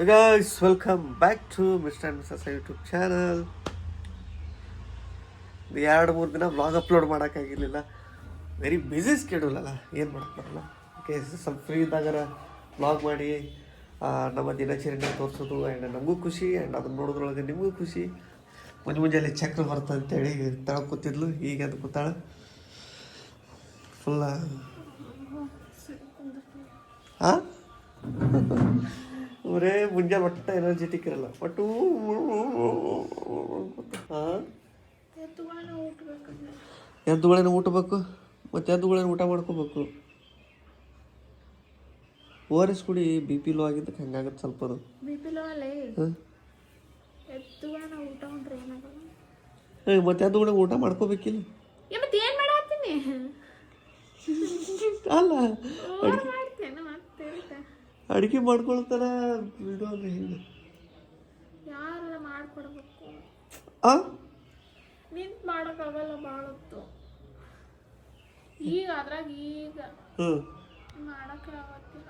Guys welcome back to mister and missus YouTube channel ಎರಡು ಮೂರು ದಿನ ಬ್ಲಾಗ್ ಅಪ್ಲೋಡ್ ಮಾಡೋಕ್ಕಾಗಿರಲಿಲ್ಲ ವೆರಿ ಬ್ಯುಸಿ ಸ್ಕೆಡ್ಯೂಲ್ ಅಲ್ಲ ಏನು ಮಾಡಕ್ಕೆ ಬರಲ್ಲ. ಓಕೆ ಸ್ವಲ್ಪ ಫ್ರೀ ಇದ್ದಾಗರ ಬ್ಲಾಗ್ ಮಾಡಿ ನಮ್ಮ ದಿನಚರಿನ ತೋರಿಸೋದು ಆ್ಯಂಡ್ ನಮಗೂ ಖುಷಿ ಆ್ಯಂಡ್ ಅದನ್ನ ನೋಡೋದ್ರೊಳಗೆ ನಿಮಗೂ ಖುಷಿ. ಮುಂಜೆ ಮುಂಜಾನೆ ಚಕ್ರ ಬರ್ತದೆ ಅಂತೇಳಿ ತಳ ಕೂತಿದ್ಲು ಈಗ ಅದು ಕೂತಾಳೆ. ಫುಲ್ಲ ಹಾಂ ಅವರೇ ಮುಂಜಾನೆ ಒಟ್ಟ ಎನರ್ಜೆಟಿಕ್ ಇರಲ್ಲ ಒಟ್ಟು ಎದ್ದುಗಳೇನು ಊಟಬೇಕು? ಮತ್ತು ಎದ್ದುಗಳೇನು ಊಟ ಮಾಡ್ಕೋಬೇಕು? ಓ ಆರ್ ಎಸ್ ಕುಡಿ ಬಿ ಪಿ ಲೋ ಆಗಿದ್ದಕ್ಕೆ ಹಂಗಾಗತ್ತೆ ಸ್ವಲ್ಪ ಅದು ಬಿ ಪಿ ಲೋ ಅಲ್ಲೇ ಊಟ ಉಂಡ್ರೆ ಏನಾಗಲ್ಲ. ಮತ್ತು ಎದ್ದುಗಳೇ ಊಟ ಮಾಡ್ಕೋಬೇಕಿಲ್ಲ? ಮತ್ತೆ ಏನು ಮಾಡತ್ತೀನಿ? ಅಲ್ಲ ಓವರ್ ಮಾಡ್ತೇನೆ ಮತ್ತೆ ಹೇಳ್ತೆ. ಅಡುಗೆ ಮಾಡ್ಕೊಳ್ತಾರ? ಹಿಂದೆ ಹಿಂಗೆ? ಯಾರೆಲ್ಲ ಮಾಡ್ಕೊಡ್ಬೇಕು? ಆ? ನಿಂತ್ ಮಾಡೋಕ್ಕಾಗಲ್ಲ ಭಾಳ ಹೊತ್ತು ಈಗ ಅದ್ರಾಗ ಈಗ ಹ್ಞೂ. ಮಾಡಕ್ಕೆ ಆಗತ್ತಿಲ್ಲ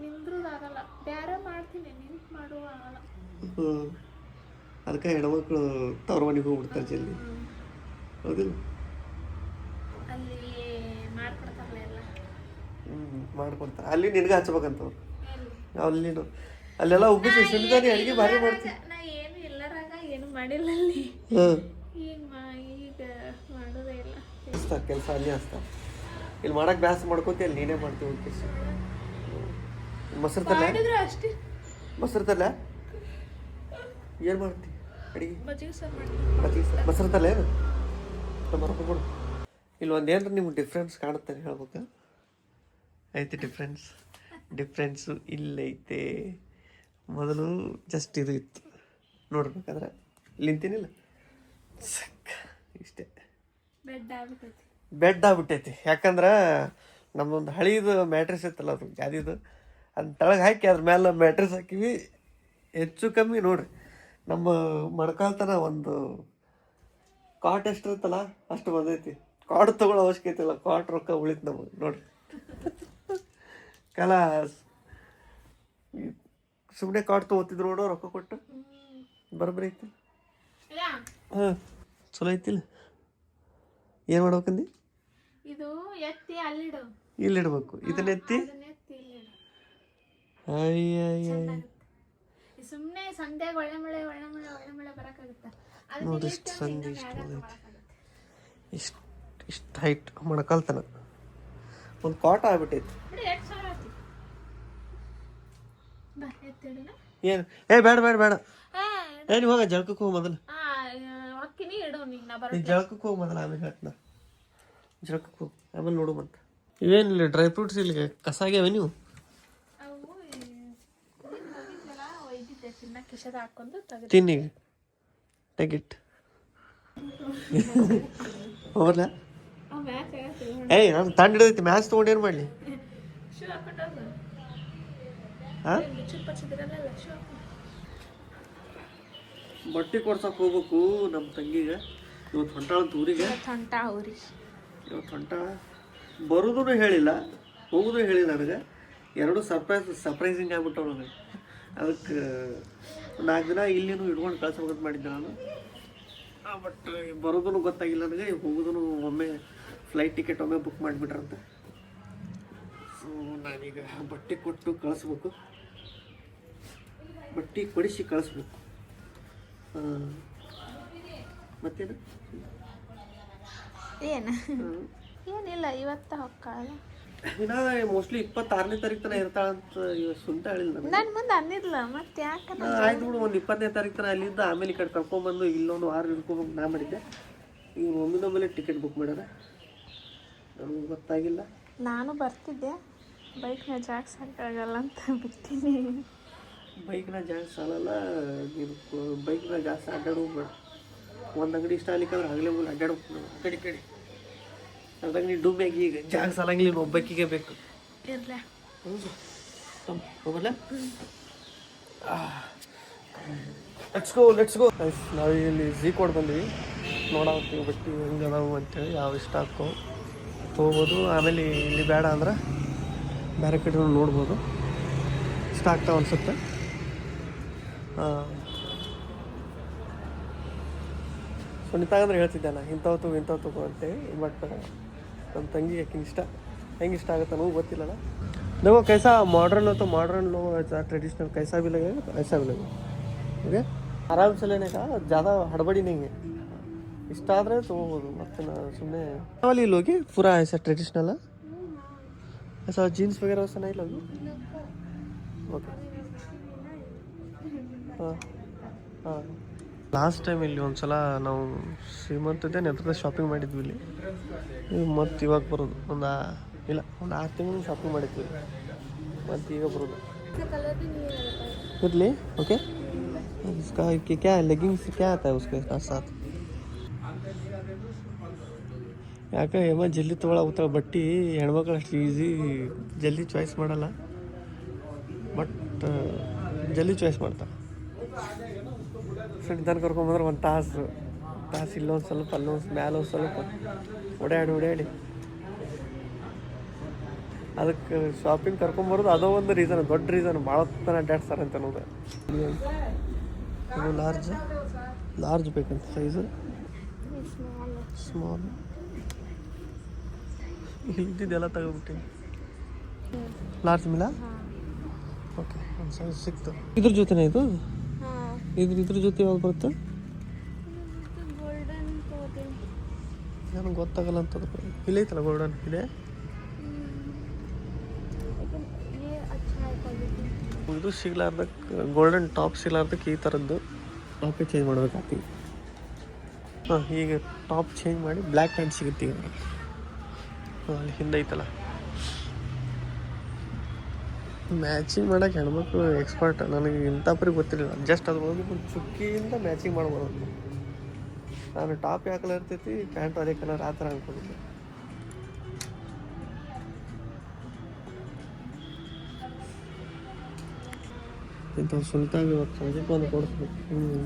ನಿಂದ್ರದಾಗಲ್ಲ. ಬೇರೆ ಮಾಡ್ತೀನಿ ನಿಂತ್ ಮಾಡುವ ಆಗಲ್ಲ. ಹ್ಞೂ. ಅದಕ್ಕೆ ಹೆಣ್ಮಕ್ಳು ತವ್ರ ಮನೆಗೆ ಹೋಗ್ಬಿಡ್ತಾರೆ ಜಲ್ದಿ. ಹೌದಿಲ್ಲ? ಅಲ್ಲಿ ಹ್ಞೂ ಮಾಡ್ಕೊಡ್ತಾರೆ ಅಲ್ಲಿ ನಿನಗೆ ಹಚ್ಬೇಕಂತವ್ರು? ಅಲ್ಲಿನು ಅಲ್ಲೆಲ್ಲ ಉಬ್ಬಿ ಸಂಜಿತಾನಿ ಅಡುಗೆ ಭಾರಿ ಮಾಡ್ತೀನಿ ನಾ ಏನು ಇಲ್ಲರಾಗ ಏನು ಮಾಡಿಲ್ಲ ಅಲ್ಲಿ. ಕೆಲಸ ಅಲ್ಲಿ ಹಚ್ತಾ ಇಲ್ಲಿ ಮಾಡಕ್ಕೆ ಬ್ಯಾಸ ಮಾಡ್ಕೋತಿ ಅಲ್ಲಿ ನೀನೇ ಮಾಡ್ತೀವಿ ಉಪ್ಪಿಟ್ಟು ಮೊಸರು ತಲ್ಲ ಮಾಡಿದ್ರು ಅಷ್ಟೇ. ಮೊಸರು ತಲ್ಲ ಏನು ಮಾಡ್ತಿ ಅಡಿಗೆ. ಮೊಸರು ತಲ್ಲ ಏನು? ಕೊಡು ಇಲ್ಲಿ ಒಂದೇನ್ರ ನಿಮ್ಗೆ ಡಿಫ್ರೆನ್ಸ್ ಕಾಣುತ್ತೆ ಹೇಳ್ಬೇಕಾ? ಐತೆ ಡಿಫ್ರೆನ್ಸ್ ಡಿಫ್ರೆನ್ಸು ಇಲ್ಲೈತೆ. ಮೊದಲು ಜಸ್ಟ್ ಇದು ಇತ್ತು. ನೋಡ್ಬೇಕಾದ್ರೆ ನಿಂತೀನಿಲ್ಲ ಸಕ್ಕ ಇಷ್ಟೇ. ಬೆಡ್ ಆಗ್ಬಿಟ್ಟೈತಿ. ಯಾಕಂದ್ರೆ ನಮ್ಮೊಂದು ಹಳೀದು ಮ್ಯಾಟ್ರಿಸ್ ಇತ್ತಲ್ಲ ಅದು ಗಾದಿದು ಅದನ್ನ ತಳಗೆ ಹಾಕಿ ಅದ್ರ ಮೇಲೆ ಮ್ಯಾಟ್ರಿಸ್ ಹಾಕಿವಿ. ಹೆಚ್ಚು ಕಮ್ಮಿ ನೋಡ್ರಿ ನಮ್ಮ ಮಡ್ಕಾಲ್ತನ ಒಂದು ಕಾಟ್ ಎಷ್ಟು ಇರುತ್ತಲ್ಲ ಅಷ್ಟು ಬಂದೈತಿ. ಕಾಟ್ ತಗೊಳ್ಳೋ ಅವಶ್ಯಕತೆ ಇಲ್ಲ. ಕಾಟ್ ರೊಕ್ಕ ಉಳಿತು ನಮಗೆ ನೋಡ್ರಿ. ಕಾಲ ಸುಮ್ಮನೆ ಕಾಟ್ ತೊಗೋತಿದ್ರು ನೋಡು ರೊಕ್ಕ ಕೊಟ್ಟು. ಬರಬರಿ ಐತಿ. ಹಾಂ ಚಲೋ ಐತಿಲ್ಲ ಏನು ಮಾಡ್ಬೇಕಂದು? ಇದು ಎತ್ತಿ ಅಲ್ಲಿಡು. ಇಲ್ಲಿಡ್ಬೇಕು. ಇದನ್ನ ಎತ್ತಿ? ಅಯ್ಯ ಸುಮ್ಮನೆ ಸಂಧ್ಯಾಗ ಒಳ್ಳೆ ಮಳೆ ಒಳ್ಳೆ ಮಳೆ ಒಳ್ಳೆ ಮಳೆ ಬರಕಾಗುತ್ತ ನೋಡಿ ಇಷ್ಟು ಸಂಧಿ ಇಷ್ಟು ಇಷ್ಟು ಇಷ್ಟು ಹೈಟ್ ಮೊಣಕಾಲ್ತನ ಒಂದು ಕಾಟ ಆಗ್ಬಿಟ್ಟೈತಿ ಬಿಡಿ ಎಷ್ಟು ಸಾವಿರ ಆಯ್ತು ಬಾ ಎತ್ತಿಡಿನ ಏನು? ಏ ಬೇಡ ಬೇಡ ಬೇಡ. ಏ ನೀವು ಹೋಗ ಜಳಕಕ್ಕೆ ಹೋಗಿ ಮೊದಲು. ನೀ ಜಳಕಕ್ಕೆ ಹೋಗಿ ಮೊದಲು ಆಮೇಲೆ ಹೇಳ್ತೀನಿ ಜಳಕಕ್ಕೆ ಹೋಗಿ ಆಮೇಲೆ ನೋಡು ಮಂತ ಇವೇನಿಲ್ಲ ಡ್ರೈ ಫ್ರೂಟ್ಸ್ ಇಲ್ಲಿ ಕಸ ಆಗ್ಯಾವ ನೀವು ತಿನ್ನಿ ತಿನ್ನೀಗ ಟೆಗಿಟ್ ಹೋಗ್ಲ ಏಯ್ ನಾನು ತಂಡ ಹಿಡಿದೈತಿ ಮ್ಯಾಚ್ ತೊಗೊಂಡು ಏನು ಮಾಡಲಿ? ಬಟ್ಟೆ ಕೊಡ್ಸಕ್ ಹೋಗ್ಬೇಕು ನಮ್ಮ ತಂಗಿಗೆ. ಇವತ್ತು ಹೊಂಟಾಳ ಊರಿಗೆ? ಇವತ್ ಹೊಂಟ ಇವತ್ತು ಹೊಂಟಾಳ ಬರೋದೂ ಹೇಳಿಲ್ಲ ಹೋಗುದು ಹೇಳಿಲ್ಲ ನನಗೆ. ಎರಡು ಸರ್ಪ್ರೈಸ್ ಸರ್ಪ್ರೈಸಿಂಗ್ ಆಗ್ಬಿಟ್ಟವ ನನಗೆ. ಅದಕ್ಕೆ ನಾಲ್ಕು ದಿನ ಇಲ್ಲಿನೂ ಇಟ್ಕೊಂಡು ಕಳ್ಸ್ಬೇಕಂತ ಮಾಡಿದ್ದೆ ನಾನು. ಬಟ್ ಬರೋದು ಗೊತ್ತಾಗಿಲ್ಲ ನನಗೆ ಹೋಗೋದು ಒಮ್ಮೆ ಫ್ಲೈಟ್ ಟಿಕೆಟ್ ಒಮ್ಮೆ ಬುಕ್ ಮಾಡಿಬಿಟ್ರಂತ. ನಾನೀಗ ಬಟ್ಟೆ ಕೊಟ್ಟು ಕಳಿಸ್ಬೇಕು. ಬಟ್ಟೆ ಕೊಡಿಸಿ ಕಳಿಸ್ಬೇಕು. ಮತ್ತೇನು? ಏನು. ಏನಿಲ್ಲ ಇವತ್ತ ಹೊಕ್ಕಾಳಲ್ಲ ಇನ್ನ ಮೋಸ್ಟ್ಲಿ ಇಪ್ಪತ್ತಾರನೇ ತಾರೀಕು ತನಕ ಇರ್ತಾಳ ಅಂತ ಸುಂಟ ಹೇಳಿಲ್ಲ ನಾನು ಮುಂದೆ ಅಂದಿದ್ಲ ಮತ್ತೆ ಯಾಕೆ ಆಯ್ತು ಬಿಡು ಒಂದು ಇಪ್ಪತ್ತನೇ ತಾರೀಕು ತನಕ ಅಲ್ಲಿಂದ ಆಮೇಲೆ ಈ ಕಡೆ ಕರ್ಕೊಂಬಂದು ಇಲ್ಲೊಂದು ವಾರ ಇಟ್ಕೊಂಬಂದು ನಾ ಮಾಡಿದ್ದೆ. ಈಗ ಒಮ್ಮಿನ ಮೇಲೆ ಟಿಕೆಟ್ ಬುಕ್ ಮಾಡ್ಯಾರ ನನಗೆ ಗೊತ್ತಾಗಿಲ್ಲ. ನಾನು ಬರ್ತಿದ್ದೆ. ಬೈಕ್ನ ಜಾಗ ಸಾಕಾಗಲ್ಲ ಅಂತ ಬಿಡ್ತೀನಿ. ಬೈಕ್ನ ಜಾಗ ಸಾಲಲ್ಲ ನೀನು ಬೈಕ್ನ ಜಾಸ್ತಿ ಅಡ್ಡಾಡೋ ಬೇಡ ಒಂದು ಅಂಗಡಿ ಇಷ್ಟ ಆಗ್ಲಿಕ್ಕಂದ್ರೆ ಆಗಲೇ ಮೂಲ ಅಡ್ಡಾಡ್ಬೇಕು ನಾವು ಆ ಕಡೆ ಕಡೆ. ಅದಾಗ ನೀನು ಡುಮ್ಯಾಗಿ ಈಗ ಜಾಗ ಸಾಲಂಗಿಲ್ಲ ನೀನು ಒಬ್ಬಕ್ಕಿಗೆ ಬೇಕು. ಇರಲ. ಹೋಗಲ್ಲ ಲೆಟ್ಸ್ ಗೋ ಲೆಟ್ಸ್ ಗೋ ನಾವು ಇಲ್ಲಿ ಝೀ ಕೋಡ್ ಬಂದ್ವಿ. ನೋಡಾಕ್ತೀವಿ ಬಟ್ಟಿ ಹೆಂಗೆ ಅದಾವು ಅಂತೇಳಿ ಯಾವ ಇಷ್ಟ ಹಾಕೋ ಹೋಗ್ಬೋದು. ಆಮೇಲೆ ಇಲ್ಲಿ ಬೇಡ ಅಂದ್ರೆ ಬೇರೆ ಕಡೆ ನೋಡ್ಬೋದು ಇಷ್ಟ ಆಗ್ತಾವ ಅನ್ಸುತ್ತೆ ಹಾಂ ಸುನಿತಾ ಅಂದ್ರೆ ಹೇಳ್ತಿದ್ದೆ ನಾ ಇಂಥವು ತಗೋ ಇಂಥವು ತಗೋ ಅಂತೇಳಿ ಬಟ್ ನಮ್ಮ ತಂಗಿ ಯಾಕೆ ಇಷ್ಟ ಹೆಂಗೆ ಇಷ್ಟ ಆಗುತ್ತೆ ನನಗೂ ಗೊತ್ತಿಲ್ಲಲ್ಲ देखो कैसा मॉडर्न हो तो मॉडर्न लो ऐसा ट्रेडिशनल कैसा भी लगेगा तो ऐसा भी लगेगा ओके आराम से लेने का ज़्यादा हड़बड़ी नहीं है ಇಷ್ಟ ಆದರೆ ತೊಗೋಬೋದು ಮತ್ತೆ ನಾ ಸುಮ್ಮನೆ वाली लोगे पूरा ऐसा ट्रेडिशनल ऐसा जीन्स वगैरह वैसा नहीं लोगे ಓಕೆ ಹಾಂ ಹಾಂ ಲಾಸ್ಟ್ ಟೈಮ್ ಇಲ್ಲಿ ಒಂದ್ಸಲ ನಾವು ಶ್ರೀಮಂತದೇ ನೆತ್ರ ಶಾಪಿಂಗ್ ಮಾಡಿದ್ವಿ ಇಲ್ಲಿ ಮತ್ತು ಇವಾಗ ಬರೋದು ಒಂದು ಇಲ್ಲ ಒಂದು ಆರು ತಿಂಗಳು ಶಾಪಿಂಗ್ ಮಾಡಿದ್ವಿ ಮತ್ತು ಈಗ ಬರೋದು ಇರಲಿ ಓಕೆ इसका कि क्या है लेगिंग्स क्या ಯಾಕೆ ಹೇಮ ಜಲ್ದಿ ತೊಗೊಳಾಗುತ್ತಾಳೆ ಬಟ್ಟಿ ಹೆಣ್ಮಕ್ಳು ಅಷ್ಟು ಈಸಿ ಜಲ್ದಿ ಚಾಯ್ಸ್ ಮಾಡಲ್ಲ. ಬಟ್ ಜಲ್ದಿ ಚಾಯ್ಸ್ ಮಾಡ್ತಾರೆ. ಸುನಿತಾನ ಕರ್ಕೊಂಬಂದ್ರೆ ಒಂದು ತಾಸು ತಾಸು ಇಲ್ಲೊಂದು ಸ್ವಲ್ಪ ಅಲ್ಲೊಂದು ಮ್ಯಾಲೊಂದು ಸ್ವಲ್ಪ ಓಡಾಡಿ ಓಡಾಡಿ. ಅದಕ್ಕೆ ಶಾಪಿಂಗ್ ಕರ್ಕೊಂಬರೋದು ಅದೋ ಒಂದು ರೀಸನ್ ದೊಡ್ಡ ರೀಸನ್ ಭಾಳ ತನ ಅಡ್ಡಾಡ್ತಾರೆ ಅಂತ ಅನ್ನೋದು. ಇದು ಲಾರ್ಜ್ ಲಾರ್ಜ್ ಬೇಕಂತ ಸೈಜು ಸ್ಮಾಲ್ ಇಲ್ದಿದ್ದೆಲ್ಲ ತೆಗೆದ್ಬಿಟ್ಟಿನಿ ಲಾರ್ಜ್ ಮಿಲ ಓಕೆ ಒಂದು ಸೈಜ್ ಸಿಕ್ತು. ಇದ್ರ ಜೊತೆನೇ ಇದು? ಇದ್ರ ಇದ್ರ ಜೊತೆ ಯಾವ್ದು ಬರುತ್ತೆ? ನನಗೆ ಗೊತ್ತಾಗಲ್ಲ ಅಂತ ಇಲ್ಲೇ ಐತಲ್ಲ ಗೋಲ್ಡನ್ ಇದೆ ಇದು ಸಿಗಲಾರ್ದ ಗೋಲ್ಡನ್ ಟಾಪ್ ಸಿಗ್ಲಾರ್ದಕ್ಕೆ ಈ ಥರದ್ದು ಟಾಪೇ ಚೇಂಜ್ ಮಾಡ್ಬೇಕಾಗ್ತೀವಿ ಹಾಂ ಈಗ ಟಾಪ್ ಚೇಂಜ್ ಮಾಡಿ ಬ್ಲ್ಯಾಕ್ ಪ್ಯಾಂಟ್ ಸಿಗುತ್ತೆ ಅಲ್ಲಿ ಹಿಂದೆ ಮ್ಯಾಚಿಂಗ್ ಮಾಡೋಕೆ ಹೆಣ್ಮಕ್ಳು ಎಕ್ಸ್ಪರ್ಟ್ ನನಗೆ ಇಂಥ ಪರಿ ಗೊತ್ತಿರಲಿಲ್ಲ. ಜಸ್ಟ್ ಅದು ಹೋಗಿ ಒಂದು ಚುಕ್ಕಿಯಿಂದ ಮ್ಯಾಚಿಂಗ್ ಮಾಡ್ಬೋದು. ನಾನು ಟಾಪ್ ಯಾವ ಕಲರ್ ಇರ್ತೈತಿ ಪ್ಯಾಂಟ್ ಅದೇ ಕಲರ್ ಆ ಥರ ಅನ್ಕೊಂಡಿದ್ದೆ. ಇಂಥ ಸುಲ್ತಾಗಿ ಇವತ್ತು ಒಂದು ಕೊಡಿಸ್ಬೇಕು. ಹ್ಞೂ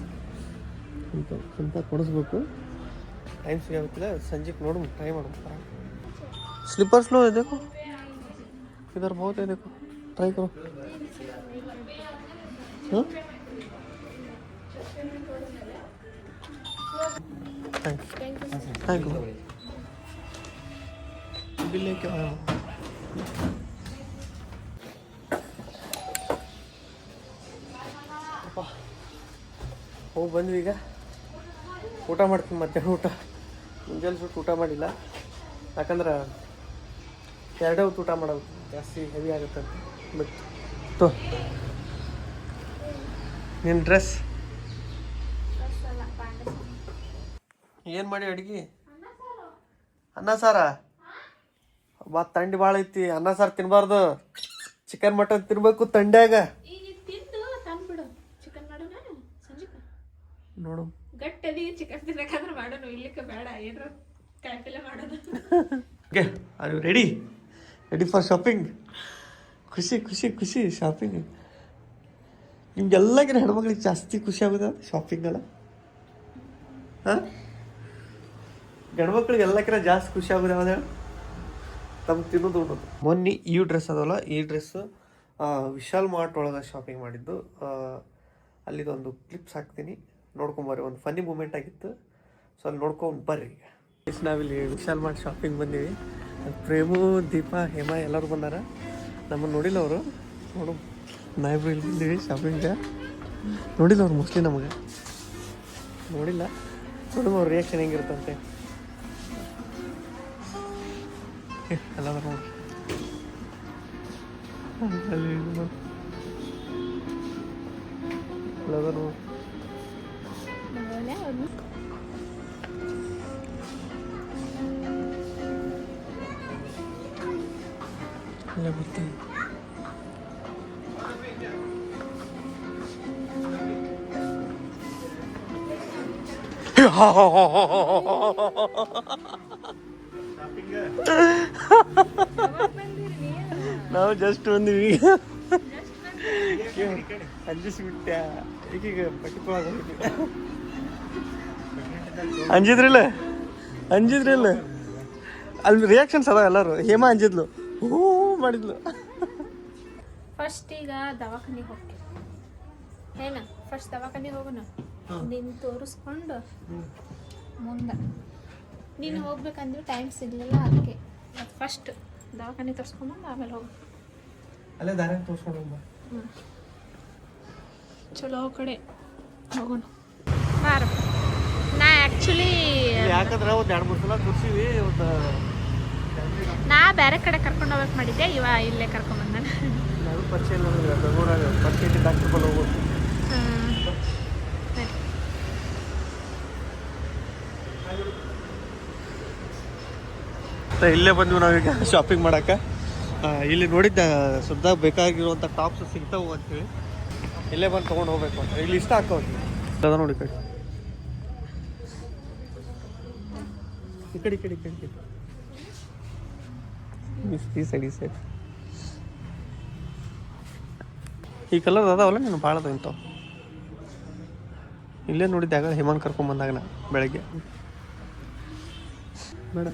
ಇಂಥ ಇಂಥ ಕೊಡಿಸ್ಬೇಕು. ಟೈಮ್ ಸಿಗಬೇಕಿಲ್ಲ ಸಂಜೆಗೆ ನೋಡ್ಬೇಕು ಟ್ರೈ ಮಾಡೋಣ स्लीपर्स लो ये देखो इधर बहुत है देखो ट्राई करो हाँ थैंक थैंक यू बिल लेके आया हूँ ಹೋಗಿ ಬಂದ್ವಿ ಈಗ ಊಟ ಮಾಡ್ತೀನಿ ಮಧ್ಯಾಹ್ನ ಊಟ ಮುಂಜಾನೆ ಸುಟ್ಟು ಊಟ ಮಾಡಿಲ್ಲ ಯಾಕಂದ್ರೆ ಎರಡೇ ಹೊತ್ತು ಊಟ ಮಾಡೋದು. ಜಾಸ್ತಿ ಹೆವಿ ಆಗುತ್ತೆ ಅಂತ. ಬಟ್ ತೋ. ನಿನ್ನ ಡ್ರೆಸ್ ಏನು ಮಾಡಿ ಅಡ್ಗೆ? ಅನ್ನ ಸಾರ? ಬಾ ತಂಡಿ ಭಾಳ ಐತಿ. ಅನ್ನ ಸಾರು ತಿನ್ನಬಾರ್ದು ಚಿಕನ್ ಮಟನ್ ತಿನ್ಬೇಕು ತಂಡ್ಯಾಗ. ನೋಡು. ಗಟ್ಟದಿ ಚಿಕನ್ ತಿನ್ನಕಂದ್ರೆ ಮಾಡೋಣ ಇಲ್ಲಿಕ್ಕೆ ಬೇಡ. ಏನ್ರ ಕಾಯಿಪಲ್ಲೆ ಮಾಡೋದು. Okay are you ready ready for shopping ಖುಷಿ ಖುಷಿ ಖುಷಿ ಶಾಪಿಂಗ್ ನಿಮ್ಗೆಲ್ಲಗಿನ ಹೆಣ್ಮಕ್ಳಿಗೆ ಜಾಸ್ತಿ ಖುಷಿ ಆಗೋದು ಶಾಪಿಂಗ್ ಅಲ್ಲ? ಹಾಂ? ಗಂಡ್ಮಕ್ಳಿಗೆ ಎಲ್ಲಕ್ಕಿಂತ ಜಾಸ್ತಿ ಖುಷಿ ಆಗೋದು ಯಾವ್ದು ತಮ್ಗೆ ತಿನ್ನೋದು, ಉಣ್ಣೋದು. ಮೊನ್ನೆ ಈ ಡ್ರೆಸ್ ಅದಲ್ಲ, ಈ ಡ್ರೆಸ್ ವಿಶಾಲ್ ಮಾರ್ಟ್ ಒಳಗೆ ಶಾಪಿಂಗ್ ಮಾಡಿದ್ದು. ಅಲ್ಲಿದೊಂದು ಕ್ಲಿಪ್ಸ್ ಹಾಕ್ತೀನಿ. ನೋಡ್ಕೊಂಬರ್ರಿ ಒಂದು ಫನ್ನಿ ಮೂಮೆಂಟ್ ಆಗಿತ್ತು. ಸೊ ಅಲ್ಲಿ ನೋಡ್ಕೊಂಡು ಬರ್ರಿ ಈಗ. ನಾವಿಲ್ಲಿ ವಿಶಾಲ್ ಮಾರ್ಟ್ ಶಾಪಿಂಗ್ ಬಂದೀವಿ. ಪ್ರೇಮು, ದೀಪ, ಹೇಮಾ, ಎಲ್ಲರೂ ಬಂದಾರ. ನಮ್ಮನ್ನು ನೋಡಿಲ್ಲ ಅವರು. ನೋಡು. ನಾವಿಬ್ರು ಇಲ್ಲಿ ಶಾಪಿಂಗ್ಗೆ ನೋಡಿಲ್ಲ ಅವ್ರು ಮೋಸ್ಟ್ಲಿ ನಮಗೆ. ನೋಡಿಲ್ಲ. ನೋಡುವ ಅವ್ರ ರಿಯಾಕ್ಷನ್ ಹೆಂಗಿರುತ್ತಂತೆ. ಎಲ್ಲ ನೋಡು. ಅಲ್ಲಿ ಇದು ನೋಡು. ಬರ್ತೀನಿ ನಾವು ಜಸ್ಟ್ ಬಂದಿವಿ. ಅಂಜಿಸ್ಬಿಟ್ಟೆ. ಈಗೀಗ ಪಟ್ಟಿಕೊಳಗೆ ಅಂಜಿದ್ರಿಲ್ಲ? ಅಂಜಿದ್ರಿಲ್ಲ? ಅಲ್ಲಿ ರಿಯಾಕ್ಷನ್ಸ್ ಅದ ಎಲ್ಲರೂ. ಹೇಮಾ ಅಂಜಿದ್ಲು. ಹೂ ಮಾಡಿದ್ಲು. ಫಸ್ಟ್ ಈಗ ದವಾಖಾನಿಗೆ ಹೋಗ್ತೀವಿ ಏನ ಫಸ್ಟ್ ದವಾಖಾನಿಗೆ ಹೋಗೋಣ. ನಿನ್ ನಿನ್ನ ತೋರಿಸ್ಕೊಂಡು ಮುಂದೆ. ನೀನು ಹೋಗ್ಬೇಕಂದ್ರೆ ಟೈಮ್ ಸಿಗಲಿಲ್ಲ ಅದಕ್ಕೆ ಫಸ್ಟ್ ದವಾಖಾನೆ ತೋರಿಸ್ಕೊಂಬಂದು ಆಮೇಲೆ ಹೋಗಿ. ಅಲ್ಲೇ ದಾರ ತೋರಿಸ್ಕೊಂಡು ಚಲೋ ಕಡೆ ಹೋಗೋಣ. ಬಾರ. ನಾ ಆ್ಯಕ್ಚುಲಿ ಯಾಕಂದ್ರೆ ಒಂದು ಎರಡು ಮೂರು ಸಲ ತೋರಿಸಿವಿ ಒಂದು ನಾ ಬೇರೆ ಕಡೆ ಕರ್ಕೊಂಡು ಹೋಗ್ಬೇಕು ಮಾಡಿದ್ದೆ ಇವ ಇಲ್ಲೇ ಕರ್ಕೊಂಡ್ ಬಂದ ಪರಿಚಯ ಇಲ್ಲ ಬಂದ್ವಿ ನಾವೀಗ ಶಾಪಿಂಗ್ ಮಾಡಕ್ಕೆ. ಇಲ್ಲಿ ನೋಡಿದ್ದ ಸುದ್ದ ಬೇಕಾಗಿರುವಂಥ ಟಾಪ್ಸ್ ಸಿಗ್ತಾವು ಅಂತೇಳಿ. ಇಲ್ಲೇ ಬಂದು ತೊಗೊಂಡು ಹೋಗ್ಬೇಕು ಅಂತ. ಇಲ್ಲಿ ಇಷ್ಟ ಹಾಕೋದು ಅದ ನೋಡಿ ಈ ಕಡೆ. ಈ ಕಡೆ ಈ ಕಡೆ ಈ ಕಡೆ. ಈ ಸಡಿ ಈ- ಈ ಕಲರ್ ಅದಾವಲ್ಲ ನೀನು ಭಾಳ ಅದಾವ ಇಂಥವು. ಇಲ್ಲೇ ನೋಡಿದ್ದೆ ಆಗ ಹೇಮಂತ್ ಕರ್ಕೊಂಬಂದಾಗ ನಾ ಬೆಳಗ್ಗೆ. ಬೇಡ.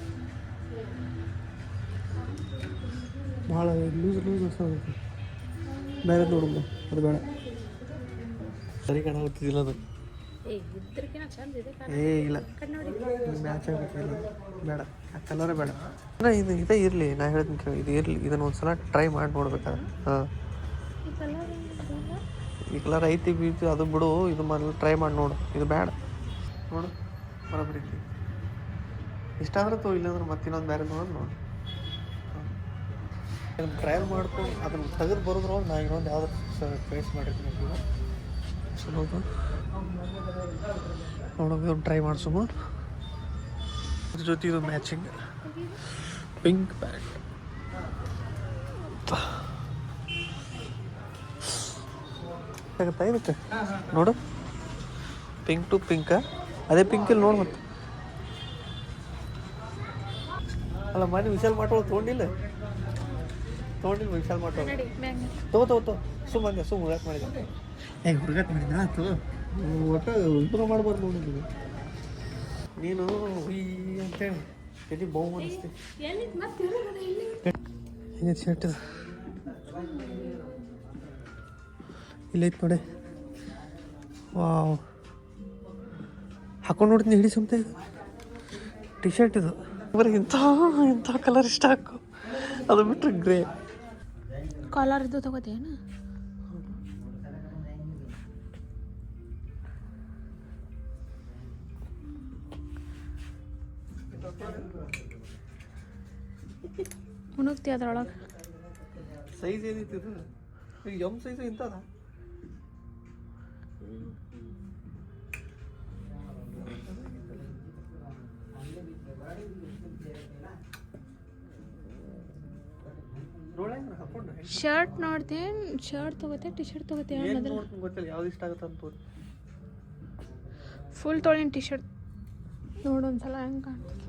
ಭಾಳ ಲೂಸ್ ಲೂಸ್ ಅನ್ಸೋದೈತಿ ಬೇರೆ ನೋಡಮ್ಮ ಅದು ಬೇಡ. ಸರಿ ಕಾಣಾಗುತ್ತಿದ್ದಿಲ್ಲ ಅದು. ಏ ಇಲ್ಲ. ಮ್ಯಾಚ್ ಬೇಡ. ಆ ಕಲರೇ ಬೇಡ. ಅಂದ್ರೆ ಇದು ಇದೇ ಇರಲಿ ನಾ ಹೇಳ್ತೀನಿ ಕೇಳಿ. ಇದು ಇರಲಿ ಇದನ್ನ ಒಂದ್ಸಲ ಟ್ರೈ ಮಾಡಿ ನೋಡ್ಬೇಕಾದ್ರೆ. ಹಾಂ. ಈ ಕಲರ್ ಐತಿ ಬೀತಿ ಅದು ಬಿಡು. ಇದು ಮೊದಲು ಟ್ರೈ ಮಾಡಿ ನೋಡು. ಇದು ಬೇಡ. ನೋಡು. ಬರೋಬ್ಬರಿ ಇಷ್ಟ ಆದ್ರೆ ತೋ ಇಲ್ಲಾಂದ್ರೆ ಮತ್ತೆ ಇನ್ನೊಂದು ಬೇರೆ ನೋಡೋದು ನೋಡು. ಇದನ್ನು ಟ್ರಯಲ್ ಮಾಡ್ಕೊಂಡು ಅದನ್ನು ತೆಗೆದು ಬರೋದ್ರೊಳಗೆ ನಾ ಇನ್ನೊಂದು ಯಾವ್ದು ಫೇಸ್ ಮಾಡಿರ್ತೀನಿ ಈಗ ಚಲೋ ಒಂದು ಟ್ರೈ ಮಾಡಿಸುಮ? ಅದ್ರ ಜೊತೆ ಇದು ಮ್ಯಾಚಿಂಗ್ ಪಿಂಕ್ ಪ್ಯಾಂಟ್ ಆಗುತ್ತಾ ಇದಕ್ಕೆ ನೋಡು. ಪಿಂಕ್ ಟು ಪಿಂಕ ಅದೇ ಪಿಂಕಲ್ಲಿ ನೋಡು ಮತ್ತೆ. ಅಲ್ಲ ಮನೆ ವಿಶಾಲ್ ಮಾಡೋಳು ತೊಗೊಂಡಿಲ್ಲ? ತೊಗೊಂಡಿಲ್ಲ ವಿಶಾಲ್ ಮಾಡೋಳು ತೋ ತೋ ತೋ ಸುಮ್ಮನೆ ಸುಮ್ಮನೆ ಸುಮ್ಮ ಹುಡುಗಾಟ ಮಾಡಿದ ಏ ಹುಡುಗಾಟ ಮಾಡಿದ ಆತು ಒಟ್ಟು ಇಂಪ್ರೂವ್ ಮಾಡ್ಬಾರ್ದು ನೋಡಿದ್ವಿ ನೀನು ಹುಯ್ ಅಂತೇಳಿ ಎಲ್ಲಿ ಬಹು ಅನಿಸ್ತಿ ಹಿಂಗೆ ಶರ್ಟ್ ಇದು. ಇಲ್ಲೈತೆ ನೋಡಿ. ವಾವ್. ಹಾಕೊಂಡು ನೋಡ್ತೀನಿ ಹಿಡಿ ಸುಮ್ತೆ ಇದು. ಟಿ ಶರ್ಟ್ ಇದು. ಬರೀ ಇಂಥ ಇಂಥ ಕಲರ್ ಇಷ್ಟ ಹಾಕು. ಅದು ಬಿಟ್ಟರೆ ಗ್ರೇ ಕಾಲರ್ ಇದು ತಗೋತೇನು ಮುಣುಗ್ತಿ ಅದ್ರೊಳಗೆ. ಸೈಜ್ ಏನೈತಿ ಇದು? ಈಗ ಎಂ ಸೈಜ್ ಇಂಥದ ಶರ್ಟ್ ನೋಡ್ತೇನೆ ಶರ್ಟ್ ತಗೋತೆ ಟಿ ಶರ್ಟ್ ತಗೋತೆ ಗೊತ್ತಿಲ್ಲ ಯಾವ್ದು ಇಷ್ಟ ಆಗುತ್ತೆ ಅಂತ ಫುಲ್ ತೊಳಿನ ಟಿ ಶರ್ಟ್ ನೋಡು ಒಂದ್ಸಲ ಹೆಂಗೆ ಕಾಣ್ತದೆ.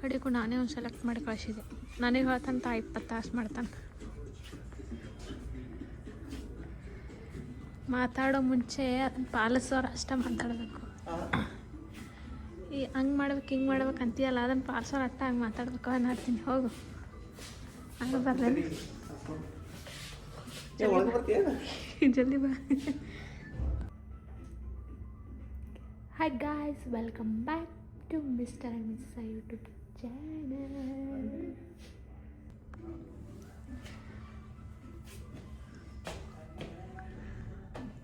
ಕಡೆಗೂ ನಾನೇ ಒಂದು ಸೆಲೆಕ್ಟ್ ಮಾಡಿ ಕಳಿಸಿದೆ. ನನಗೆ ಹೇಳ್ತಾನೆ ತಾ ಇಪ್ಪತ್ತು ತಾಸು ಮಾಡ್ತಾನೆ. ಮಾತಾಡೋ ಮುಂಚೆ ಅದನ್ನು ಪಾಲಿಸೋರು ಅಷ್ಟೇ ಮಾತಾಡಬೇಕು. ಈ ಹಂಗೆ ಮಾಡ್ಬೇಕು ಹಿಂಗೆ ಮಾಡ್ಬೇಕು ಅಂತೀಯಲ್ಲ ಅದನ್ನು ಪಾಲಿಸೋರು ಅಷ್ಟ ಹಂಗೆ ಮಾತಾಡ್ಬೇಕು ಅನ್ನತ್ತೀನಿ ಹೋಗು. ಹಂಗೆ ಬರ್ತೀಯ? ಜಲ್ದಿ ಬಾ. Hi guys welcome back to mister and miss YouTube channel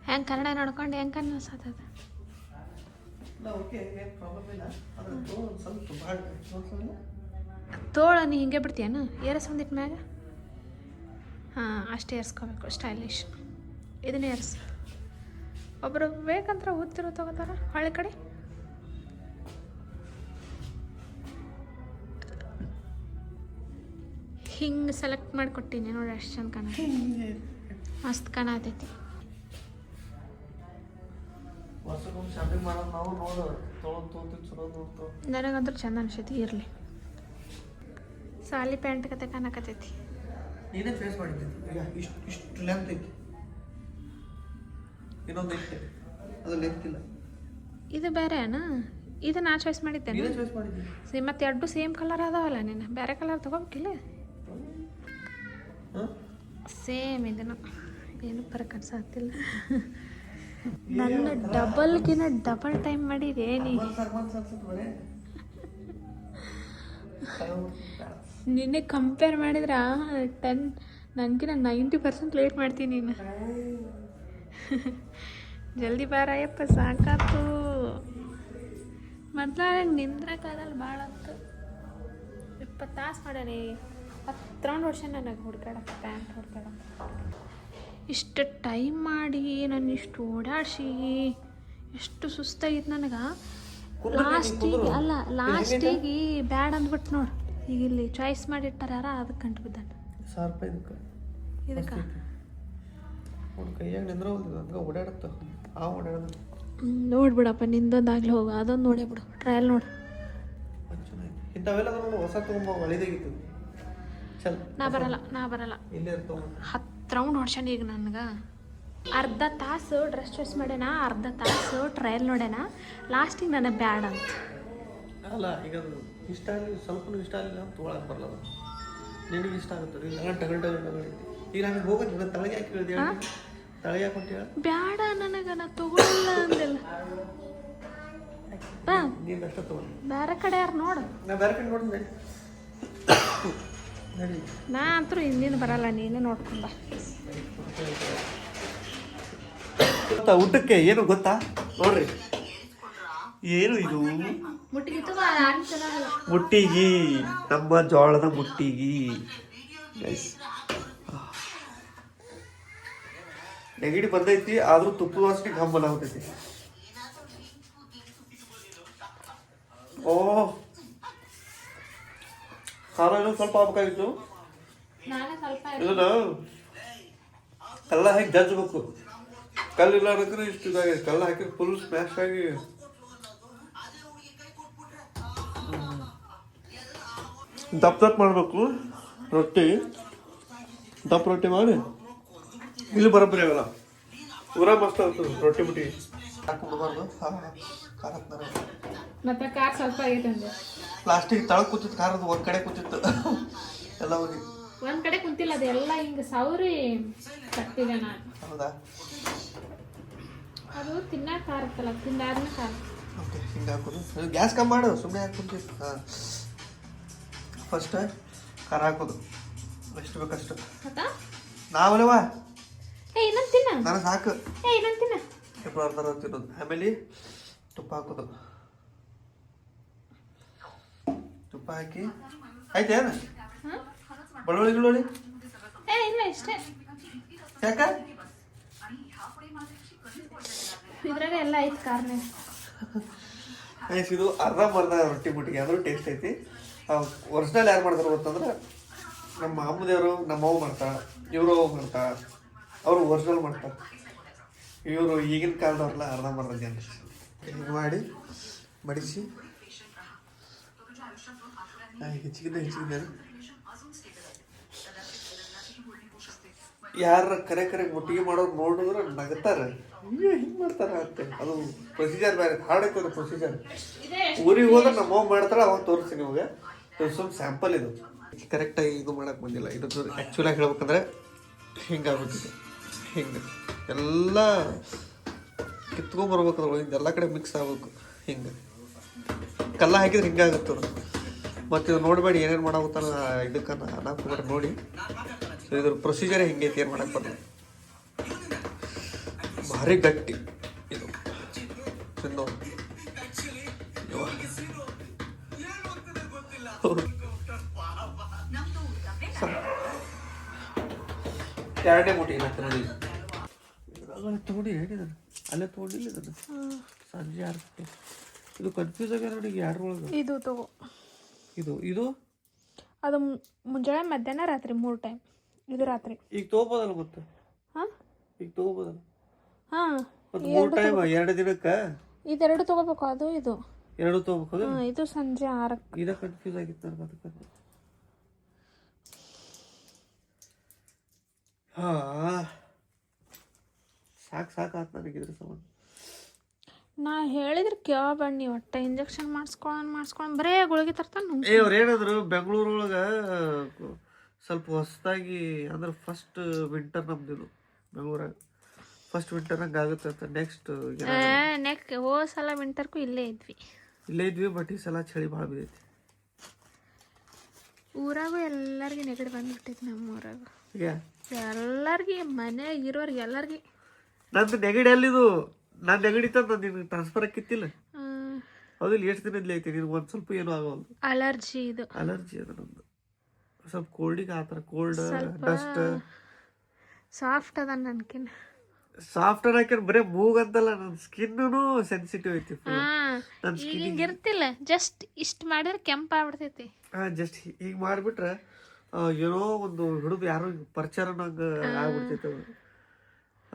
ಹೆಂಗೆ ಕನ್ನಡ ನೋಡ್ಕೊಂಡು ಹೆಂಗೆ ಅನ್ನಿಸ್ತದ ತೋಳ ನೀ ಹಿಂಗೆ ಬಿಡ್ತೀಯನ ಏರಸ್ ಒಂದಿಟ್ಟು ಮ್ಯಾಗ ಹಾಂ ಅಷ್ಟೇ ಏರ್ಸ್ಕೋಬೇಕು ಸ್ಟೈಲಿಶ್ ಇದನ್ನೇ ಏರ್ಸ್ ಒಬ್ಬರು ಬೇಕಂದ್ರೆ ಓದ್ತಿರೋ ತಗೋತಾರ ಹಳೆ ಕಡೆ ಹಿಂಗೆ ಸೆಲೆಕ್ಟ್ ಮಾಡಿ ಕೊಟ್ಟೀನಿ ನೋಡಿ. ಎಷ್ಟು ಚಂದ ಕಾಣ ಮಸ್ತ್ ಕಾಣತೈತಿ ನನಗಂತೂ ಚಂದ ಅನ್ಸೈತಿ ಇರಲಿ. ಸಾಲಿ ಪ್ಯಾಂಟ್ ಕತೆ ಕಾಣಕತ್ತೈತಿ. ನೀನೇ ಫೇಸ್ ಮಾಡಿದ್ದೆ. ಈಗ ಇಷ್ಟು ಇಷ್ಟು ಲೆಂತ್ ಐತಿ. ಇನ್ನೊಂದು ಐತೆ. ಅದು ಲೆಂತ್ ಇಲ್ಲ. ಇದು ಬೇರೆ ಅಣ್ಣ ಇದು ನಾ ಚಾಯ್ಸ್ ಮಾಡಿದ್ದೆ. ಮತ್ತೆ ಎರಡು ಸೇಮ್ ಕಲರ್ ಅದಾವಲ್ಲ ನೀನು? ಬೇರೆ ಕಲರ್ ತಗೋಬೇಕಿಲ್ಲ? ಸೇಮ್ ಇದನ್ನು ಏನು ಫರಕ್ ಅನ್ಸತ್ತಿಲ್ಲ ನನ್ನ ಡಬಲ್ಗಿನ ಡಬಲ್ ಟೈಮ್ ಮಾಡಿದೇನಿ ನೀ ನಿನ್ನೆ ಕಂಪೇರ್ ಮಾಡಿದ್ರ? ಟೆನ್ ನನಗಿನ ನೈಂಟಿ ಪರ್ಸೆಂಟ್ ಲೇಟ್ ಮಾಡ್ತೀನಿ ನೀನು. ಜಲ್ದಿ ಬಾರಯ್ಯಪ್ಪ ಸಾಕಾತು. ಮೊದ್ಲ ನಿಂದ್ರಕ್ಕಾಗಲ್ಲ ಭಾಳ ಇಪ್ಪತ್ತು ತಾಸು ಮಾಡ್ಯಾನಿ. ಹತ್ತು ರೌಂಡ್ ವರ್ಷ ನನಗೆ ಹುಡ್ಕಾಡಕ್ಕೆ ಪ್ಯಾಂಟ್ ಹುಡ್ಕಾಡಕ್ಕೆ ಇಷ್ಟು ಟೈಮ್ ಮಾಡಿ ನಾನು ಇಷ್ಟು ಓಡಾಡಿಸಿ ಎಷ್ಟು ಸುಸ್ತಾಗಿತ್ತು ನನಗೆ. ಲಾಸ್ಟಿಗೆ ಅಲ್ಲ ಲಾಸ್ಟಿಗೆ ಬ್ಯಾಡ್ ಅಂದ್ಬಿಟ್ಟು ನೋಡು. ಈಗ ಇಲ್ಲಿ ಚಾಯ್ಸ್ ಮಾಡಿಟ್ಟಾರ ಯಾರ? ಅದಕ್ಕೆ ಕಂಡು ಬಿದ್ದಾನ ಸಾವಿರ ರೂಪಾಯಿ ಇದಕ್ಕೆ. ನೋಡ್ಬಿಡಪ್ಪ ನಿಂದೊಂದಾಗ್ಲಿ ಹೋಗು. ಅದೊಂದು ನೋಡೇ ಬಿಡು. ಟ್ರಯಲ್ ನೋಡು. ಇಂಥವೆಲ್ಲ ಹೊಸ ತುಂಬ ಒಳಿದಾಗಿತ್ತು ಚಲ್ ನಾ ಬರಲ್ಲ ನಾ ಬರಲ್ಲ. ಹತ್ತು ರೌಂಡ್ ಹೊಡ್ಸ್ಯಾನ ಈಗ ನನಗೆ. ಅರ್ಧ ತಾಸು ಡ್ರೆಸ್ ಚಾಯ್ಸ್ ಮಾಡ್ಯಾನ ಅರ್ಧ ತಾಸು ಟ್ರಯಲ್ ನೋಡ್ಯಾನ. ಲಾಸ್ಟಿಗೆ ನನಗೆ ಬ್ಯಾಡ್ ಅಂತ. ಅಲ್ಲ ಈಗ ಇಷ್ಟ ಆಗಲಿ ಸ್ವಲ್ಪ ಇಷ್ಟ ಆಗಲಿಲ್ಲ ಅಂತ ತೊಗೊಳಕ್ಕೆ ಬರಲ್ಲ ನಿನಗೆ ಇಷ್ಟ ಆಗುತ್ತೆ ಟಗಲ್ ಟಗಲ್ ಟಗಲ್ ಈಗ ನನಗೆ ಹೋಗೋದು ಇವತ್ತು ತಳಗೆ ಹೇಳಿದೆ ತಳಗೆ ಬ್ಯಾಡ ನನಗೆ ನಾ ತೊಗೊಳಲ್ಲ ಅಂದಿಲ್ಲ. ನೀನು ಅಷ್ಟ ತೊಗೊಂಡು ಬೇರೆ ಕಡೆ ಯಾರು ನೋಡು. ನಾ ಬೇರೆ ಕಡೆ ನೋಡಿ ನಡಿ ನಡಿ ನಾ ಅಂತೂ ಹಿಂದಿನ ಬರಲ್ಲ, ನೀನು ನೋಡ್ಕೊಂಡ ಊಟಕ್ಕೆ ಏನು ಗೊತ್ತಾ? ನೋಡ್ರಿ. ಏನು ಇದು? ಮುಟ್ಟಿಗಿ, ನಮ್ಮ ಜೋಳದ ಮುಟ್ಟಿಗಿ. ನೆಗಡಿ ಬಂದೈತಿ, ಆದ್ರೂ ತುಪ್ಪದ ವಾಸನೆ ಗಮ್ಮನ ಆಗ್ತೈತಿ ಓ ಖಾರ ಇನ್ನೂ ಸ್ವಲ್ಪ ಸ್ವಲ್ಪ ಇದನ್ನ ಕಲ್ಲ ಹಾಕಿ ಜಜ್ಬೇಕು. ಕಲ್ಲಿಲ್ಲ ಅನ್ನೋಕ್ರೆ ಇಷ್ಟು ಇದಾಗಿದೆ. ಕಲ್ಲ ಹಾಕಿ ಫುಲ್ ಸ್ಮ್ಯಾಶ್ ಆಗಿ. ದಪ್ಪ ದಪ್ಪ ಮಾಡಬೇಕು. ರೊಟ್ಟಿ. ದಪ್ಪ ರೊಟ್ಟಿ ಮಾಡಿ. ಇಲ್ಲಿ ಬರೋಬ್ಬರಿ ಆಗಲ್ಲ. ಊರ ಮಸ್ತ್ ಆಗ್ತದೆ ರೊಟ್ಟಿ ಬಿಟ್ಟಿ ಹಾಕೊಂಡ್ಬಾರ್ದು ಖಾರ ಮತ್ತೆ ಕಾರ್ ಸ್ವಲ್ಪ ಆಗೈತೆ ಪ್ಲಾಸ್ಟಿಕ್ ತಳಕ್ ಕೂತಿತ್ತು ಖಾರದ ಒಂದ್ ಕಡೆ ಕೂತಿತ್ತು. ಎಲ್ಲ ಹೋಗಿ. ಒಂದ್ ಕಡೆ ಕುಂತಿಲ್ಲ ಅದೆಲ್ಲ ಹಿಂಗ ಸೌರಿ ಕಟ್ಟಿದೆ ನಾನು. ಹೌದಾ? ಅದು ತಿನ್ನಾಕ ಕಾರತ್ತಲ್ಲ ತಿಂದಾದ್ಮೇಲೆ ಕಾರ ಓಕೆ ಹಿಂಗೆ ಹಾಕೋದು. ಗ್ಯಾಸ್ ಕಮ್ಮಿ ಮಾಡು ಸುಮ್ಮನೆ ಹಾಕ್ಕೊಂತೀವಿ ಹಾಂ. ಫಸ್ಟ್ ಖಾರ ಹಾಕೋದು. ಎಷ್ಟು ಬೇಕಷ್ಟು. ನಾವಲ್ಲವಾ ಏ ಇನ್ನೊಂದು ತಿನ್ನ. ನನಗೆ ಸಾಕು. ಏ ಇನ್ನೊಂದು ತಿನ್ನ. ಇಬ್ಬರು ಅರ್ಧ ತಿನ್ನೋದು ಆಮೇಲೆ ತುಪ್ಪ ಹಾಕೋದು. ತುಪ್ಪ ಹಾಕಿ ಆಯ್ತೇನು ಬಳ್ಳುಳ್ಳಿ ಬೆಳ್ಳುಳ್ಳಿ ಗಿಳ್ಳುಳ್ಳಿ ಏ ಇಲ್ಲ ಇಷ್ಟೇ. ಯಾಕ? ಇದ್ರಾಗ ಎಲ್ಲ ಐತೆ ಕಾರ್ನೆ ನೈಸ್ ಇದು ಅರ್ಧಂಬರ್ಧ ರೊಟ್ಟಿ ಮುಟ್ಟಿಗೆ ಆದರೂ ಟೇಸ್ಟ್ ಐತಿ. ಒರಿಜಿನಲ್ ಯಾರು ಮಾಡ್ತಾರೆ ಗೊತ್ತಂದ್ರೆ ನಮ್ಮ ಮಾಮೂದೇವರು ನಮ್ಮ ಅವ್ವ ಮಾಡ್ತಾರ ಇವರು ಅವ್ವ ಮಾಡ್ತಾರ ಅವರು ಒರಿಜಿನಲ್ ಮಾಡ್ತಾರೆ. ಇವರು ಈಗಿನ ಕಾಲದವ್ರಲ್ಲ ಅರ್ಧಂಬರ್ಧ ಜನ ಹಿಂಗೆ ಮಾಡಿ ಮಡಿಸಿ ಹೆಚ್ಚಿಗಿಂದ ಹೆಚ್ಚಿಗಿಂದ ಯಾರ ಕರೆ ಕರೆ ಒಟ್ಟಿಗೆ ಮಾಡೋರು ನೋಡಿದ್ರೆ ನಗತಾರೆ. ಹಿಂಗೆ ಹಿಂಗೆ ಮಾಡ್ತಾರೆ ಅಂತ. ಅದು ಪ್ರೊಸೀಜರ್ ಬೇರೆ ಹಾರ್ಡ್ ಅದು ಪ್ರೊಸೀಜರ್ ಊರಿಗೆ ಹೋದ್ರೆ ನಮ್ಮ ಮಾಡ್ತಾರೆ ಅವಾಗ ತೋರಿಸ್ತೀನಿ ನಿಮಗೆ. ಸುಮ್ ಸ್ಯಾಂಪಲ್ ಇದು. ಕರೆಕ್ಟಾಗಿ ಇದು ಮಾಡಕ್ಕೆ ಬಂದಿಲ್ಲ. ಇದು ಆ್ಯಕ್ಚುಲಾಗಿ ಹೇಳ್ಬೇಕಂದ್ರೆ ಹಿಂಗಾಗ್ಬಿಟ್ಟಿದೆ ಹಿಂಗೆ. ಎಲ್ಲ ಕಿತ್ಕೊಂಬರ್ಬೇಕು ಅದ್ರೊಳಗೆ ಎಲ್ಲ ಕಡೆ ಮಿಕ್ಸ್ ಆಗ್ಬೇಕು. ಹಿಂಗೆ. ಕಲ್ಲ ಹಾಕಿದ್ರೆ ಹಿಂಗಾಗುತ್ತೆ ಮತ್ತು ಇದು ನೋಡಬೇಡಿ ಏನೇನು ಮಾಡಾಗುತ್ತಾನ ಇದಕ್ಕೆ ಅನ್ನಕ್ಕೆ ನೋಡಿ. ಸೊ ಇದ್ರ ಪ್ರೊಸೀಜರ್ ಹೆಂಗೈತಿ ಏನು ಮಾಡಕ್ಕೆ ಬರಲ್ಲ ಭಾರಿ ಗಟ್ಟಿ ಇದು. ತಿನ್ನೋ. ಎರಡನೇ ಇದ್ರಾಗ ತಗೊಂಡು ಹೇಳಿದನು ಅಲ್ಲೇ ತೊಗೊಂಡಿಲ್ಲ ಇದನ್ನು. ಸಂಜೆ ಆರು. ಇದು ಕನ್ಫ್ಯೂಸ್ ಆಗ್ಯಾರ ನೋಡಿ ಯಾರು ಇದು ತಗೋ. ಇದು ಇದು? ಅದು ಮುಂಜಾನೆ ಮಧ್ಯಾಹ್ನ ರಾತ್ರಿ ಮೂರು ಟೈಮ್ ಇದು ರಾತ್ರಿ. ಈಗ ತಗೋಬೋದಲ್ಲ ಗೊತ್ತು? ಹಾಂ? ಈಗ ತಗೋಬೋದಲ್ಲ ಹಾಂ ಮೂರು ಟೈಮ್ ಎರಡು ದಿನಕ್ಕೆ? ಇದೆರಡು ತಗೋಬೇಕು ಅದು ಇದು. ಎರಡು ತಗೋಬೇಕು ಹಾಂ ಇದು ಸಂಜೆ ಆರಕ್ಕೆ. ಇದೆ ಕನ್ಫ್ಯೂಸ್ ಆಗಿತ್ತು ನನಗೆ ಅದಕ್ಕೆ. ಹಾ. ಸಾಕು ನನಗೆ ಇದ್ರ ಸಂಬಂಧ. ನಾ ಹೇಳಿದ್ರೆ ಕೇಳಬೇಡ ನೀವು ಒಟ್ಟ ಇಂಜೆಕ್ಷನ್ ಮಾಡಿಸ್ಕೊಳ್ಳೋಣ ಮಾಡಿಸ್ಕೊಳ್ಳೋಣ ಬರೇ ಗುಳಿಗೆ ತರ್ತಾನೆ ಏ ಅವ್ರು ಬೆಂಗಳೂರು ಬೆಂಗಳೂರೊಳಗೆ ಸ್ವಲ್ಪ ಹೊಸದಾಗಿ ಅಂದ್ರೆ ಫಸ್ಟ್ ವಿಂಟರ್ ನಮ್ದಿದು ಬೆಂಗಳೂರಾಗ. ಫಸ್ಟ್ ವಿಂಟರ್ ಹಂಗೆ ಆಗುತ್ತೆ ಅಂತ ನೆಕ್ಸ್ಟ್ ನೆಕ್ಸ್ಟ್ ಹೋ ಸಲ ವಿಂಟರ್ಗೂ ಇಲ್ಲೇ ಇದ್ವಿ. ಇಲ್ಲೇ ಇದ್ವಿ ಬಟ್ ಈ ಸಲ ಚಳಿ ಭಾಳ ಬಿದ್ದೈತಿ ಊರಾಗೂ ಎಲ್ಲರಿಗೂ ನೆಗಡಿ ಬಂದ್ಬಿಟ್ಟೈತಿ ನಮ್ಮ ಊರಾಗ. ಎಲ್ಲರಿಗೆ ಮನ್ಯಾಗ ಇರೋರ್ಗೆ ಎಲ್ಲರಿಗೆ. ನಂದು ನೆಗಡಿ ಎಲ್ಲಿದು? ನಾನು ನೆಗಡಿ ತಂದು ನಿನಗೆ ಟ್ರಾನ್ಸ್ಫರ್ ಆಕಿತ್ತಿಲ್ಲ ಹೌದಿಲ್ಲ ಎಷ್ಟು ದಿನದಲ್ಲಿ ಐತಿ ನಿನ್ಗೆ ಒಂದು ಸ್ವಲ್ಪ ಏನೂ ಆಗೋದು ಅಲರ್ಜಿ ಇದು. ಅಲರ್ಜಿ ಅದ ನಮ್ದು. ಸ್ವಲ್ಪ ಕೋಲ್ಡಿಗೆ ಆ ಥರ ಕೋಲ್ಡ್ ಡಸ್ಟ್ ಸಾಫ್ಟ್ ಅದ ನನ್ಕಿನ್? ಸಾಫ್ಟ್ ಅನ್ನಕ್ಕೆ ಬರೀ ಮೂಗ್ ಅಂತಲ್ಲ ನನ್ನ ಸ್ಕಿನ್ನೂ ಸೆನ್ಸಿಟಿವ್ ಐತಿ ನನ್ನ ಸ್ಕಿನ್ ಇರ್ತಿಲ್ಲ ಜಸ್ಟ್ ಇಷ್ಟು ಮಾಡಿದ್ರೆ ಕೆಂಪಾಗ್ಬಿಡ್ತೈತಿ ಹಾ ಜಸ್ಟ್ ಈಗ ಮಾಡಿಬಿಟ್ರೆ ಏನೋ ಒಂದು ಹಿಡಿದು ಯಾರು ಪರಿಚಯ ನಂಗೆ ಆಗ್ಬಿಡ್ತೈತೆ.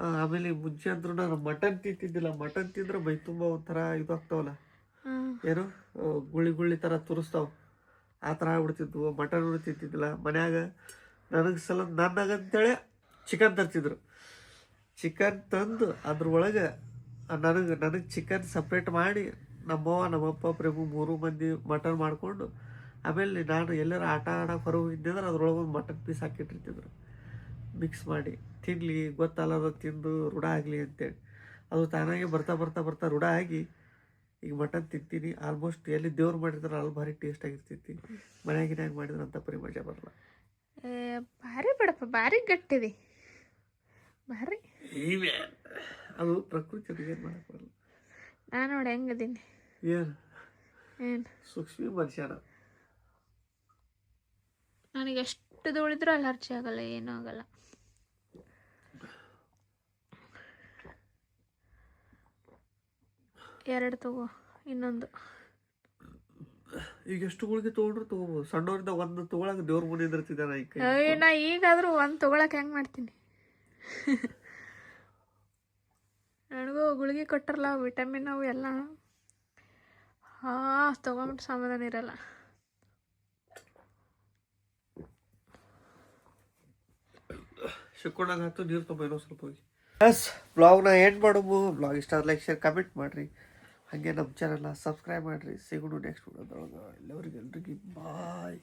ಆಮೇಲೆ ಮುಂಚೆ ಅಂದ್ರೂ ನಾನು ಮಟನ್ ತಿಂತಿದ್ದಿಲ್ಲ. ಮಟನ್ ತಿಂದ್ರೆ ಮೈ ತುಂಬ ಒಂಥರ ಇದು ಆಗ್ತಾವಲ್ಲ? ಏನು? ಗುಳಿ ಗುಳಿ ಥರ ತುರಿಸ್ತಾವ. ಆ ಥರ ಆಗ್ಬಿಡ್ತಿದ್ವು. ಮಟನ್ ತಿಂತಿದ್ದಿಲ್ಲ. ಮನ್ಯಾಗ ನನಗೆ ಸಲ ನನಗಂತೇಳಿ ಚಿಕನ್ ತರ್ತಿದ್ರು ಚಿಕನ್ ತಂದು ಅದ್ರೊಳಗೆ ನನಗೆ ನನಗೆ ಚಿಕನ್ ಸಪ್ರೇಟ್ ಮಾಡಿ ನಮ್ಮವ್ವ ನಮ್ಮಪ್ಪ ಪ್ರೇಮು ಮೂರು ಮಂದಿ ಮಟನ್ ಮಾಡಿಕೊಂಡು ಆಮೇಲೆ ನಾನು ಎಲ್ಲರ ಆಟ ಆಡೋಕೆ ಹೊರಗೆ ಹೋಗಿದ್ದೆ ಅಂದ್ರೆ ಅದ್ರೊಳಗೆ ಒಂದು ಮಟನ್ ಪೀಸ್ ಹಾಕಿಟ್ಟಿರ್ತಿದ್ರು. ಮಿಕ್ಸ್ ಮಾಡಿ. ತಿನ್ನಲಿ ಗೊತ್ತಲ್ಲದ ತಿಂದು ರೂಢ ಆಗಲಿ ಅಂತೇಳಿ. ಅದು ತಾನಾಗೆ ಬರ್ತಾ ಬರ್ತಾ ಬರ್ತಾ ರೂಢ ಆಗಿ ಈಗ ಮಟನ್ ತಿಂತೀನಿ ಆಲ್ಮೋಸ್ಟ್ ಎಲ್ಲಿ ದೇವ್ರು ಮಾಡಿದ್ರೆ ಅಲ್ಲಿ ಭಾರಿ ಟೇಸ್ಟ್ ಆಗಿರ್ತೈತಿ. ಮನ್ಯಾಗಿನಾಗ ಮಾಡಿದ್ರೆ ಅಂತ ಪರಿ ಮಜಾ ಬರಲ್ಲ. ಭಾರಿ ಬಿಡಪ್ಪ ಭಾರಿ ಗಟ್ಟಿದೆ. ಭಾರಿ. ಅದು ಪ್ರಕೃತಿ ಏನು ಮಾಡಕ್ಕೆ ಬರಲ್ಲ. ನಾನು ನೋಡಿ ಹೆಂಗದೀನಿ ಏನು? ಏನು? ಸೂಕ್ಷ್ಮ ಮನುಷ್ಯನ. ನನಗೆ ಎಷ್ಟು ದುಳಿದ್ರೂ ಅಲರ್ಜಿ ಆಗಲ್ಲ ಏನೂ ಆಗಲ್ಲ. ಎರಡು ತಗೋ ಇನ್ನೊಂದು. ಈಗ ಎಷ್ಟು ಗುಳಿಗೆ ತೊಗೊಂಡ್ರು ತಗೋಬೋದು? ಸಣ್ಣವರಿಂದ ಒಂದು ತೊಗೊಳಕ್ಕೆ ದೇವ್ರ ಮನೆ ಇರ್ತಿದ್ದೆ ನಾ ಈಗ ನಾ ಈಗಾದರೂ ಒಂದು ತೊಗೊಳಕ್ಕೆ ಹೆಂಗೆ ಮಾಡ್ತೀನಿ? ನನಗೂ ಗುಳಿಗೆ ಕೊಟ್ಟರಲ್ಲ ವಿಟಮಿನ್ ಅವು ಎಲ್ಲ. ಹಾ ತೊಗೊಂಬಿಟ್ಟು ಸಮಾಧಾನ ಇರಲ್ಲ. ಶಿಕ್ಕೊಂಡಾಗ ಹತ್ತು ನೀರು ತುಂಬ ಸ್ವಲ್ಪ ಹೋಗಿ. ಎಸ್ ಬ್ಲಾಗ್ನ ಎಂಡ್ ಮಾಡೋದು ಬ್ಲಾಗ್ ಇಷ್ಟ ಲೈಕ್ ಶೇರ್ ಕಮೆಂಟ್ ಮಾಡಿರಿ. ಹಾಗೆ ನಮ್ಮ ಚಾನಲ್ನ ಸಬ್ಸ್ಕ್ರೈಬ್ ಮಾಡಿರಿ. ಸಿಗೋಣ ನೆಕ್ಸ್ಟ್ ವಿಡಿಯೋದೊಳಗೆ ಎಲ್ಲರಿಗೂ ಎಲ್ರಿಗೂ ಬಾಯ್